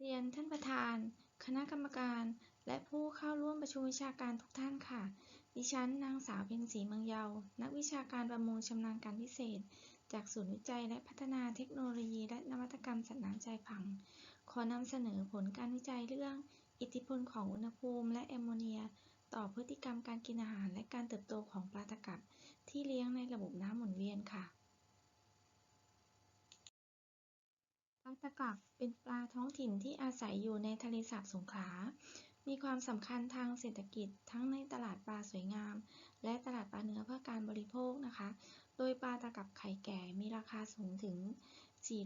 เรียนท่านประธาน คณะกรรมการ และผู้เข้าร่วมประชุมวิชาการทุกท่านค่ะ ดิฉันนางสาวเพ็ญศรีเมืองเยาว์นักวิชาการประมงชำนาญการพิเศษ จากศูนย์วิจัยและพัฒนาเทคโนโลยี และนวัตกรรมสัตว์น้ำชายฝั่ง ขอนำเสนอผลการวิจัยเรื่อง อิทธิพลของอุณหภูมิ และแอมโมเนีย ต่อพฤติกรรมการกินอาหาร และการเติบโตของปลาตะกับ ที่เลี้ยงในระบบน้ำหมุนเวียนค่ะ ตะกับเป็นปลาท้องถิ่นที่อาศัยอยู่ในทะเลสาบสงขลา มีความสำคัญทางเศรษฐกิจทั้งในตลาดปลาสวยงาม และตลาดปลาเนื้อเพื่อการบริโภคนะคะ โดยปลาตะกับไข่แก่มีราคาสูงถึง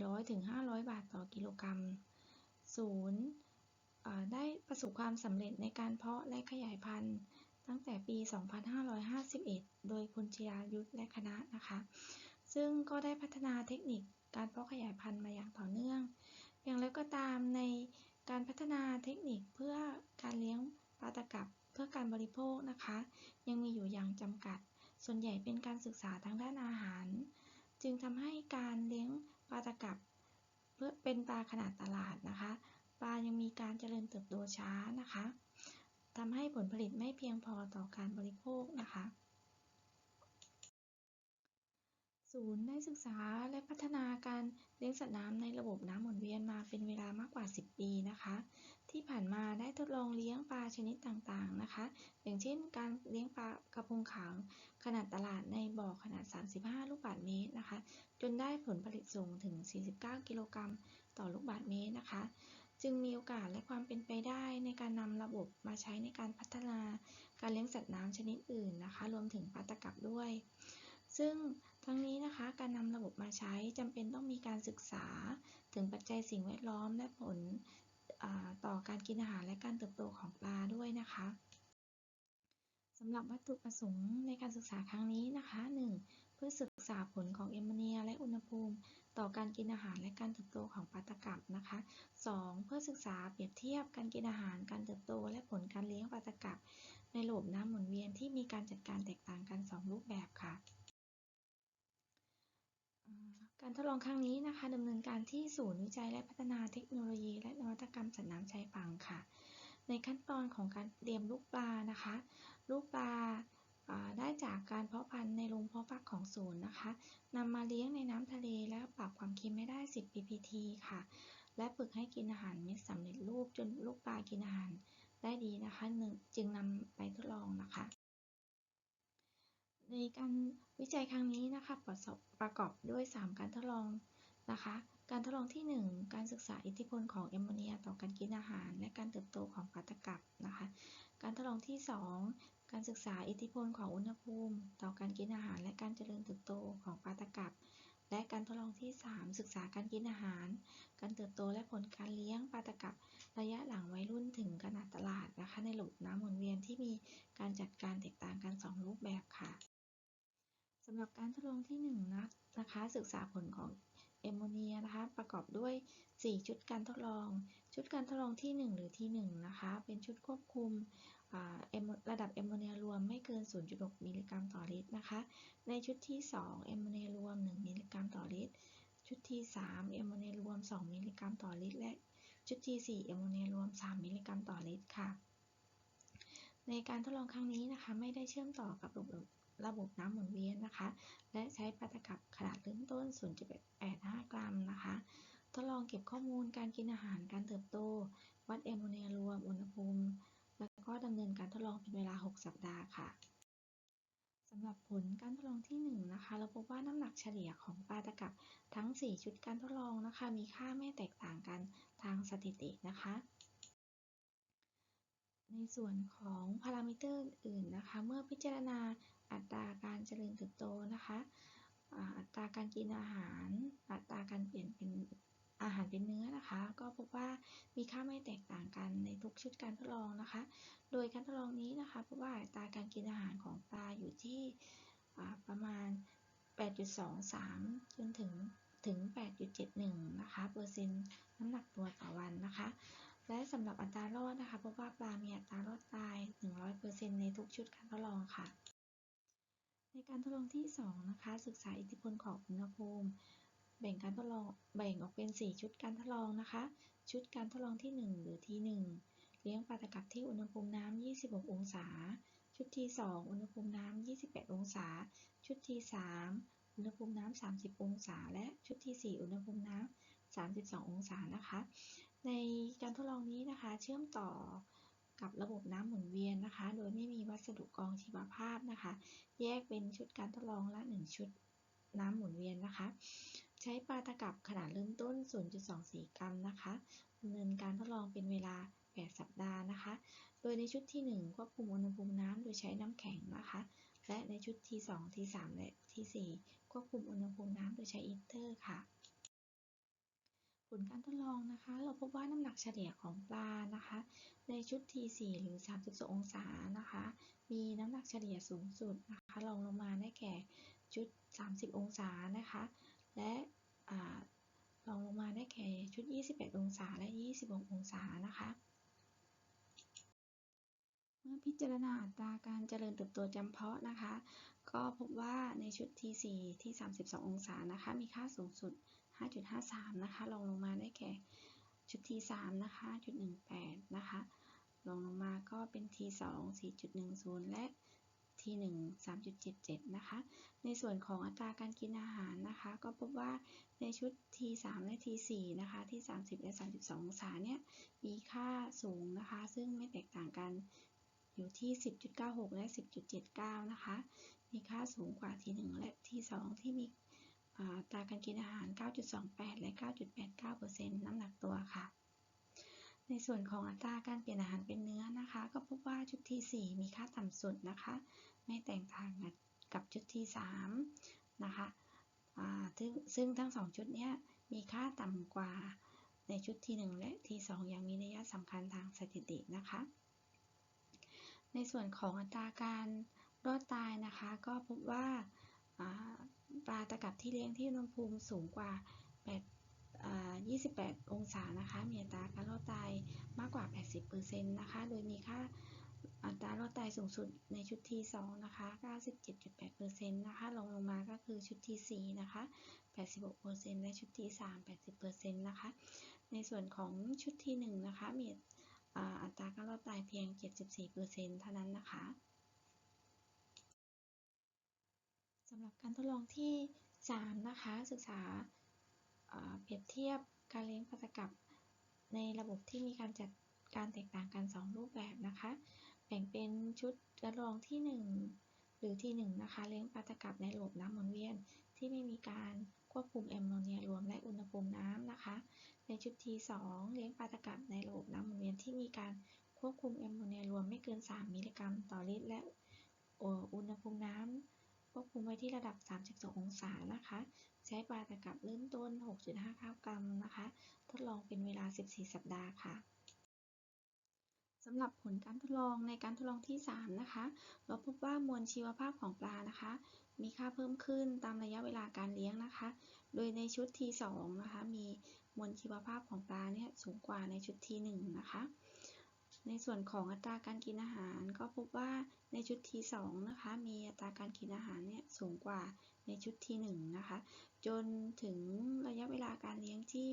400-500 บาทต่อกิโลกรัมศูนย์ได้ประสบความสำเร็จในการเพาะและขยายพันธุ์ตั้งแต่ปี 2551 โดยคุณชยายุทธและคณะนะคะ ซึ่งก็ได้พัฒนาเทคนิค การเพาะขยายพันธุ์มาอย่างต่อเนื่อง อย่างไรก็ตามในการพัฒนาเทคนิคเพื่อการเลี้ยงปลาตะกับเพื่อการบริโภคนะคะ ยังมีอยู่อย่างจำกัด ส่วนใหญ่เป็นการศึกษาทางด้านอาหาร จึงทำให้การเลี้ยงปลาตะกับเพื่อเป็นปลาขนาดตลาดนะคะ ปลายังมีการเจริญเติบโตช้านะคะทำให้ผลผลิตไม่เพียงพอต่อการบริโภคนะคะ ศูนย์ได้ศึกษาและพัฒนาการเลี้ยงสัตว์น้ำในระบบน้ำหมุนเวียนมาเป็นเวลามากกว่า 10 ปีนะคะ ที่ผ่านมาได้ทดลองเลี้ยงปลาชนิดต่างๆนะคะ อย่างเช่น การเลี้ยงปลากระพงขาวขนาดตลาดในบ่อขนาด 35 ลูกบาศก์เมตรนะคะ จนได้ผลผลิตสูงถึง 49 กิโลกรัมต่อลูกบาศก์เมตรนะคะ จึงมีโอกาสและความเป็นไปได้ในการนำระบบมาใช้ในการพัฒนาการเลี้ยงสัตว์น้ำชนิดอื่นนะคะ รวมถึงปลาตะกับด้วย ซึ่ง ทั้งนี้นะคะการนำระบบมาใช้จำเป็นต้องมีการศึกษา ถึงปัจจัยสิ่งแวดล้อมและผลต่อการกินอาหารและการเติบโตของปลาด้วยนะคะสำหรับวัตถุประสงค์ในการศึกษาครั้งนี้นะคะ 1. เพื่อศึกษาผลของแอมโมเนียและอุณหภูมิ ต่อการกินอาหารและการเติบโตของปลาตะกับนะคะ 2. เพื่อศึกษาเปรียบเทียบการกินอาหารการเติบโต และผลการเลี้ยงปลาตะกับ ในระบบน้ำหมุนเวียนที่มีการจัดการแตกต่างกัน 2 รูปแบบค่ะ การทดลองครั้งนี้นะคะดำเนินการที่ศูนย์วิจัยและพัฒนาเทคโนโลยี และนวัตกรรมสัตว์น้ำชายฝั่งค่ะ ในขั้นตอนของการเตรียมลูกปลานะคะ ลูกปลาได้จากการเพาะพันธุ์ในโรงเพาะพักของศูนย์นะคะนำมาเลี้ยงในน้ำทะเลและปรับความเค็มไม่ได้ 10 ppt ค่ะ และฝึกให้กินอาหารเม็ดสำเร็จรูปจนลูกปลากินอาหารได้ดีนะคะ จึงนำไปทดลองนะคะ ในการวิจัยครั้งนี้นะคะประประกอบด้วย 3 การทดลองนะคะ การทดลองที่ 1 การศึกษาอิทธิพลของแอมโมเนียต่อการกินอาหาร และการเติบโตของปลาตะกับนะคะ การทดลองที่ 2 การศึกษาอิทธิพลของอุณหภูมิ ต่อการกินอาหาร และการเจริญเติบโตของปลาตะกับ และการทดลองที่ 3 ศึกษาการกินอาหาร การเติบโตและผลการเลี้ยงปลาตะกับระยะหลังวัยรุ่นถึงขนาดตลาดนะคะ ในระบบน้ำหมุนเวียนที่มีการจัดการแตกต่างกัน 2 รูปแบบค่ะ สำหรับการทดลองที่1นะนะคะศึกษาผลของแอมโมเนียนะคะประกอบด้วย 4 ชุดการทดลอง ชุดการทดลองที่ 1 หรือที่1นะคะเป็นชุดควบคุมระดับแอมโมเนียรวมไม่เกิน 0.6 มิลลิกรัมต่อลิตรนะคะ ในชุดที่ 2 แอมโมเนียรวม 1 มิลลิกรัมต่อลิตร ชุดที่ 3 แอมโมเนียรวม 2 มิลลิกรัมต่อลิตร และชุดที่ 4 แอมโมเนียรวม 3 มิลลิกรัมต่อลิตรค่ะ ในการทดลองครั้งนี้นะคะไม่ได้เชื่อมต่อกับระบบ ระบบน้ำหมุนเวียนนะคะ และใช้ปาตกับขนาดเริ่มต้น 0.85 กรัมนะคะ ทดลองเก็บข้อมูลการกินอาหารการเติบโต วัดแอมโมเนียรวมอุณหภูมิ แล้วก็ดำเนินการทดลองเป็นเวลา 6 สัปดาห์ค่ะสำหรับผลการทดลองที่ 1 นะคะ เราพบว่าน้ำหนักเฉลี่ยของปลาตะกับทั้ง 4 ชุดการทดลองนะคะ มีค่าไม่แตกต่างกันทางสถิตินะคะ ในส่วนของพารามิเตอร์อื่นนะคะ เมื่อพิจารณา อัตราการเจริญเติบโตนะคะอัตราการกินอาหาร อัตราการเปลี่ยนเป็นอาหารเป็นเนื้อนะคะ ก็พบว่ามีค่าไม่แตกต่างกันในทุกชุดการทดลองนะคะ โดยการทดลองนี้นะคะพบว่าอัตราการกินอาหารของปลาอยู่ที่ประมาณ 8.23 จนถึงถึง 8.71 นะคะเปอร์เซ็นต์น้ำหนักตัวต่อวันนะคะ และสำหรับอัตรารอดนะคะพบว่าปลามีอัตรารอดตาย 100%ในทุกชุดการทดลองค่ะ ในการทดลองที่ 2 นะคะ ศึกษาอิทธิพลของอุณหภูมิ แบ่งการทดลองแบ่งออกเป็น 4 ชุดการทดลองนะคะ ชุดการทดลองที่ 1 หรือที่ 1 เลี้ยงปลาตะกับที่อุณหภูมิน้ำ26 องศา ชุดที่ 2 อุณหภูมิน้ำ28 องศา ชุดที่ 3 อุณหภูมิน้ำ30 องศา และชุดที่ 4 อุณหภูมิน้ำ32 องศานะคะ ในการทดลองนี้นะคะ เชื่อมต่อ กับระบบน้ำหมุนเวียนนะคะ โดยไม่มีวัสดุกรองชีวภาพนะคะ แยกเป็นชุดการทดลองละ 1 ชุดน้ำหมุนเวียนนะคะ ใช้ปลาตะกับขนาดเริ่มต้น 0.24 กรัมนะคะดำเนินการทดลองเป็นเวลา 8 สัปดาห์นะคะ โดยในชุดที่ 1 ควบคุมอุณหภูมิน้ำโดยใช้น้ำแข็งนะคะ และในชุดที่ 2 ที่ 3 และที่ 4 ควบคุมอุณหภูมิน้ำโดยใช้อีเตอร์ค่ะ ผลการทดลองนะคะ เราพบว่าน้ำหนักเฉลี่ยของปลานะคะ ในชุด T4 หรือ 32 องศานะคะ มีน้ำหนักเฉลี่ยสูงสุดนะคะรองลงมาได้แก่ชุด 30 องศานะคะ และรองลงมาได้แก่ชุด28องศาและ 26 องศานะคะ เมื่อพิจารณาอัตราการเจริญเติบโตจำเพาะนะคะ ก็พบว่าในชุด T4 ที่ 32 องศานะคะ มีค่าสูงสุด 5.53 นะคะรองลงมาได้แก่ชุด T3 นะคะจุด18 นะคะรองลงมาก็เป็น T2 4.10 และ T1 3.77 นะคะ ในส่วนของอัตราการกินอาหารนะคะ ก็พบว่าในชุด T3 และ T4 นะคะ ที่ 30 และ 32 องศาเนี่ย มีค่าสูงนะคะ ซึ่งไม่แตกต่างกันอยู่ที่ 10.96 และ 10.79 นะคะ มีค่าสูงกว่า T1 และ T2 ที่มี ตราการกินอาหาร 9.28 และ 9.89%น้ำหนักตัวค่ะ ในส่วนของอัตราการเปลี่ยนอาหารเป็นเนื้อนะคะ ก็พบว่าชุดที่ 4 มีค่าต่ำสุดนะคะ ไม่แตกต่างกับชุดที่ 3 นะคะซึ่งทั้ง 2 ชุดนี้มีค่าต่ำกว่าในชุดที่ 1 และที่ 2 อย่างมีนัยสำคัญทางสถิตินะคะ ในส่วนของอัตราการรอดตายนะคะ ก็พบว่า ปลาตะกับที่เลี้ยงที่อุณหภูมิสูงกว่า8 28 องศานะคะ มีอัตราการรอดตายมากกว่า 80%นะคะ โดยมีค่าอัตรารอดตายสูงสุดในชุดที่2นะคะ 97.8%นะคะลงลงมาก็คือชุดที่4นะคะ 86%และชุดที่3 80%นะคะ ในส่วนของชุดที่1นะคะ มีอัตราการรอดตายเพียง 74%เท่านั้นนะคะ สำหรับการทดลองที่ 3 นะคะ ศึกษาเปรียบเทียบการเลี้ยงปลาตะกับในระบบที่มีการจัดการแตกต่างกัน 2 รูปแบบนะคะ แบ่งเป็นชุดทดลองที่ 1 หรือที่1นะคะเลี้ยงปลาตะกับในระบบน้ำหมุนเวียนที่ไม่มีการควบคุมแอมโมเนียรวมและอุณหภูมิน้ำนะคะ ในชุดที่ 2 เลี้ยงปลาตะกับในระบบน้ำหมุนเวียนที่มีการควบคุมแอมโมเนียรวมไม่เกิน 3 มิลลิกรัมต่อลิตรและอุณหภูมิน้ำ ควบคุมไว้ที่ระดับ 32 องศานะคะ ใช้ปลาตะกับเริ่มต้น 6.59 กรัมนะคะ ทดลองเป็นเวลา 14 สัปดาห์ค่ะสำหรับผลการทดลองในการทดลองที่ 3 นะคะ เราพบว่ามวลชีวภาพของปลานะคะ มีค่าเพิ่มขึ้นตามระยะเวลาการเลี้ยงนะคะ โดยในชุดที่2นะคะ มีมวลชีวภาพของปลาเนี่ยสูงกว่าในชุดที่1นะคะ ในส่วนของอัตราการกินอาหารก็พบว่าในชุดที่2นะคะมีอัตราการกินอาหารเนี่ยสูงกว่าในชุดที่1นะคะ จนถึงระยะเวลาการเลี้ยงที่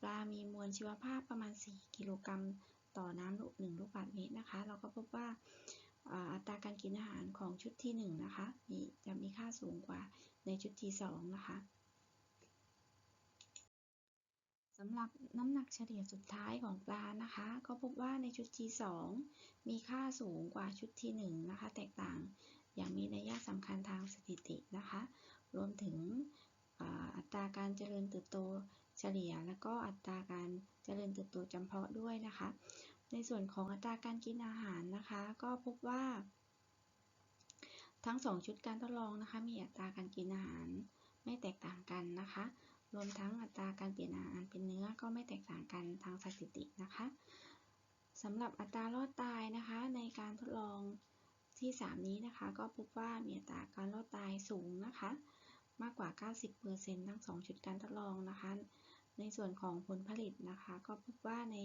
ปลามีมวลชีวภาพประมาณ 4 กิโลกรัมต่อน้ำหนึ่งลูกบาศก์เมตรนะคะ เราก็พบว่าอัตราการกินอาหารของชุดที่1นะคะมีจะมีค่าสูงกว่าในชุดที่2นะคะสำหรับน้ำหนักเฉลี่ยสุดท้ายของปลานะคะ ก็พบว่าในชุดที่2มีค่าสูงกว่าชุดที่1นะคะ แตกต่างอย่างมีนัยสำคัญทางสถิตินะคะ รวมถึงอัตราการเจริญเติบโตเฉลี่ย และก็อัตราการเจริญเติบโตจำเพาะด้วยนะคะ ในส่วนของอัตราการกินอาหารนะคะ ก็พบว่า ทั้ง 2 ชุดการทดลองนะคะ มีอัตราการกินอาหารไม่แตกต่างกันนะคะ รวมทั้งอัตราการเปลี่ยนอาหารเป็นเนื้อก็ไม่แตกต่างกันทางสถิตินะคะสำหรับอัตรารอดตายนะคะในการทดลองที่ 3 นี้นะคะ ก็พบว่ามีอัตราการรอดตายสูงนะคะ มากกว่า 90%ทั้ง 2 ชุดการทดลองนะคะ ในส่วนของผลผลิตนะคะ ก็พบว่าใน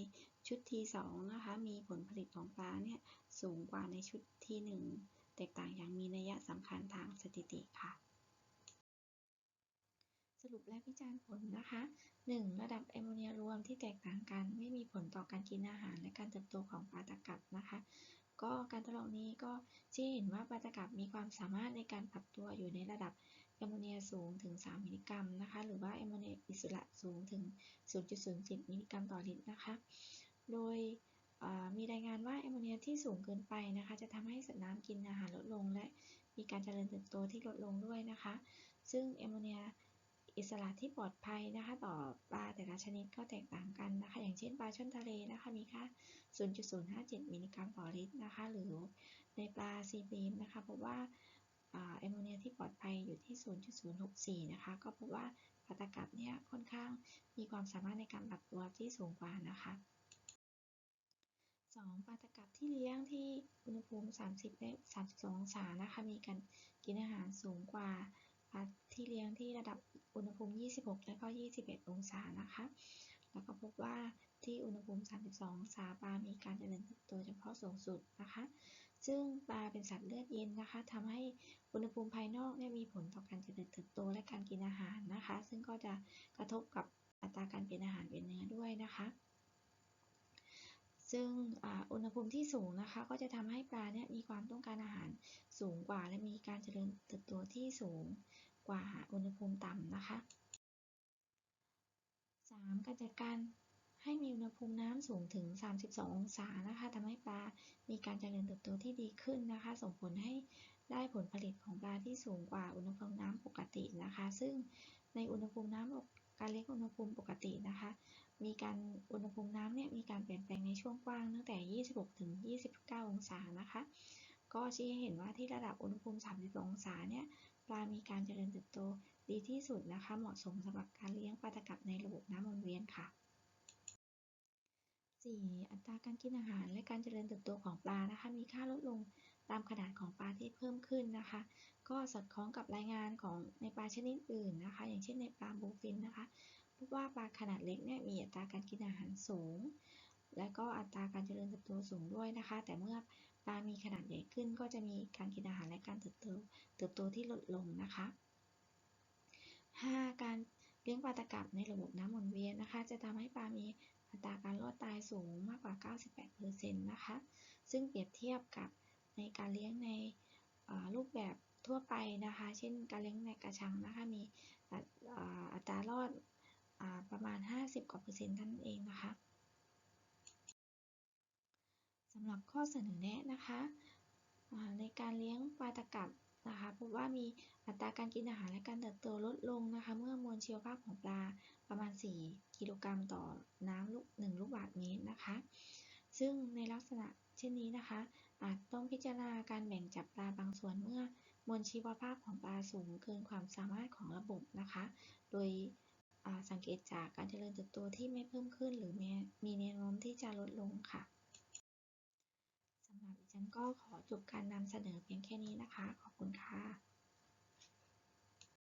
ชุดที่2นะคะ มีผลผลิตของปลาเนี่ยสูงกว่าในชุดที่ 1 แตกต่างอย่างมีนัยสำคัญทางสถิติค่ะ สรุปและวิจารณ์ผลนะคะ 1. ระดับแอมโมเนียรวมที่แตกต่างกัน ไม่มีผลต่อการกินอาหารและการเติบโตของปลาตะกับนะคะ ก็การทดลองนี้ก็ชี้เห็นว่าปลาตะกับมีความสามารถในการปรับตัวอยู่ในระดับแอมโมเนียสูงถึง 3 มิลลิกรัมนะคะ หรือว่าแอมโมเนียอิสระสูงถึง 0.07 มิลลิกรัมต่อลิตรนะคะ โดยมีรายงานว่าแอมโมเนียที่สูงเกินไปนะคะ จะทำให้สัตว์น้ำกินอาหารลดลง และมีการเจริญเติบโตที่ลดลงด้วยนะคะ ซึ่งแอมโมเนีย อิสระที่ปลอดภัยนะคะ ต่อปลาแต่ละชนิดก็แตกต่างกันนะคะ อย่างเช่นปลาช่อนทะเลนะคะ มีค่า 0.057 มิลลิกรัมต่อลิตรนะคะ หรือในปลาซีบีมนะคะพบว่าแอมโมเนียที่ปลอดภัยอยู่ที่ 0.064 นะคะ ก็พบว่าปลาตะกับเนี่ยค่อนข้างมีความสามารถในการปรับตัวที่สูงกว่านะคะ 2. ปลาตะกับที่เลี้ยงที่อุณหภูมิ 30 และ 32 องศานะคะ มีการกินอาหารสูงกว่า ที่เลี้ยงที่ระดับอุณหภูมิ 26 และก็ 21 องศานะคะ แล้วก็พบว่าที่อุณหภูมิ 32 องศาปลา มีการเจริญเติบโตเฉพาะสูงสุดนะคะ ซึ่งปลาเป็นสัตว์เลือดเย็นนะคะทำให้อุณหภูมิภายนอกเนี่ยมีผลต่อการเจริญเติบโตและการกินอาหารนะคะ ซึ่งก็จะกระทบกับอัตราการเป็นอาหารเป็นเนื้อด้วยนะคะ ซึ่งอุณหภูมิที่สูงนะคะ ก็จะทำให้ปลาเนี่ยมีความต้องการอาหารสูงกว่า และมีการเจริญเติบโตที่สูงกว่าอุณหภูมิต่ำนะคะ 3. การจัดการให้มีอุณหภูมิน้ำสูงถึง 32 องศานะคะทำให้ปลา มีการเจริญเติบโตที่ดีขึ้นนะคะ ส่งผลให้ได้ผลผลิตของปลาที่สูงกว่าอุณหภูมิน้ำปกตินะคะ ซึ่งในอุณหภูมิน้ำการเลี้ยงอุณหภูมิปกตินะคะ มีการอุณหภูมิน้ำเนี่ยมีการเปลี่ยนแปลงในช่วงกว้างตั้งแต่ 26 ถึง 29 องศานะคะ ก็ชี้ให้เห็นว่าที่ระดับอุณหภูมิ 32 องศาเนี่ยปลา มีการเจริญเติบโตดีที่สุดนะคะ เหมาะสมสำหรับการเลี้ยงปลาตะกับในระบบน้ำวนเวียนค่ะ 4. อัตราการกินอาหารและการเจริญเติบโตของปลานะคะ มีค่าลดลงตามขนาดของปลาที่เพิ่มขึ้นนะคะ ก็สอดคล้องกับรายงานของในปลาชนิดอื่นนะคะ อย่างเช่นในปลาบูฟินนะคะ ว่าปลาขนาดเล็กเนี่ยมีอัตราการกินอาหารสูง และก็อัตราการเจริญเติบโตสูงด้วยนะคะ แต่เมื่อปลามีขนาดใหญ่ขึ้น ก็จะมีการกินอาหารและการเติบโตเติบโตที่ลดลงนะคะ 5. การเลี้ยงปลาตะกับในระบบน้ำหมุนเวียนนะคะ จะทำให้ปลามีอัตราการรอดตายสูงมากกว่า 98%นะคะ ซึ่งเปรียบเทียบกับในการเลี้ยงในรูปแบบทั่วไปนะคะ เช่นการเลี้ยงในกระชังนะคะ มีอัตรารอด ประมาณ 50 กว่าเปอร์เซ็นต์นั่นเองนะคะสำหรับข้อเสนอแนะนะคะในการเลี้ยงปลาตะกับนะคะพบว่ามีอัตราการกินอาหารและการเติบโตลดลงนะคะ เมื่อมวลชีวภาพของปลาประมาณ 4 กิโลกรัมต่อน้ำลูก1ลูกบาศก์เมตรนะคะ ซึ่งในลักษณะเช่นนี้นะคะ อาจต้องพิจารณาการแบ่งจับปลาบางส่วนเมื่อมวลชีวภาพของปลาสูงเกินความสามารถของระบบนะคะ โดย สังเกตจากการเจริญเติบโตที่ไม่เพิ่มขึ้น หรือมีแนวโน้มที่จะลดลงค่ะสำหรับดิฉันก็ขอจบการนำเสนอเพียงแค่นี้นะคะ ขอบคุณค่ะ